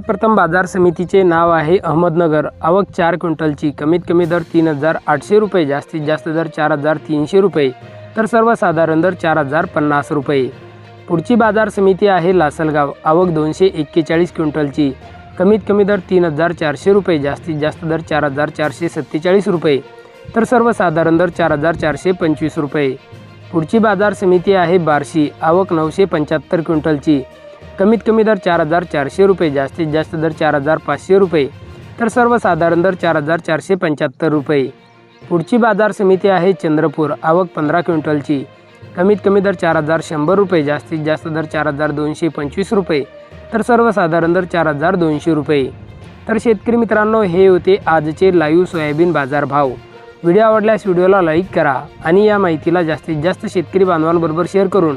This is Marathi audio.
प्रथम बाजार समितीचे नाव आहे अहमदनगर. आवक चार क्विंटलची. कमीत कमी दर तीन हजार आठशे रुपये जास्तीत जास्त दर चार हजार तीनशे रुपये तर सर्वसाधारण दर चार हजार पन्नास रुपये. पुढची बाजार समिती आहे लासलगाव. आवक दोनशे एक्केचाळीस क्विंटलची. कमीत कमी दर तीन हजार चारशे रुपये जास्तीत जास्त दर चार हजार चारशे सत्तेचाळीस रुपये तर सर्वसाधारण दर चार हजार चारशे पंचवीस रुपये. पुढची बाजार समिती आहे बार्शी. आवक नऊशे पंच्याहत्तर क्विंटलची. कमीत कमी दर चार हजार चारशे रुपये जास्तीत जास्त दर चार हजार पाचशे रुपये. तर सर्वसाधारण दर चार हजार चारशे पंच्याहत्तर रुपये. पुढची बाजार समिती आहे चंद्रपूर आवक पंधरा क्विंटलची. कमीत कमी दर चार हजार शंभर रुपये जास्तीत जास्त दर चार हजार दोनशे पंचवीस रुपये. तर सर्वसाधारण दर चार हजार दोनशे रुपये. तर शेतकरी मित्रांनो हे होते आजचे लाईव्ह सोयाबीन बाजार भाव व्हिडिओ आवडल्यास व्हिडिओला लाईक करा आणि या माहितीला जास्तीत जास्त शेतकरी बांधवांबरोबर शेअर करून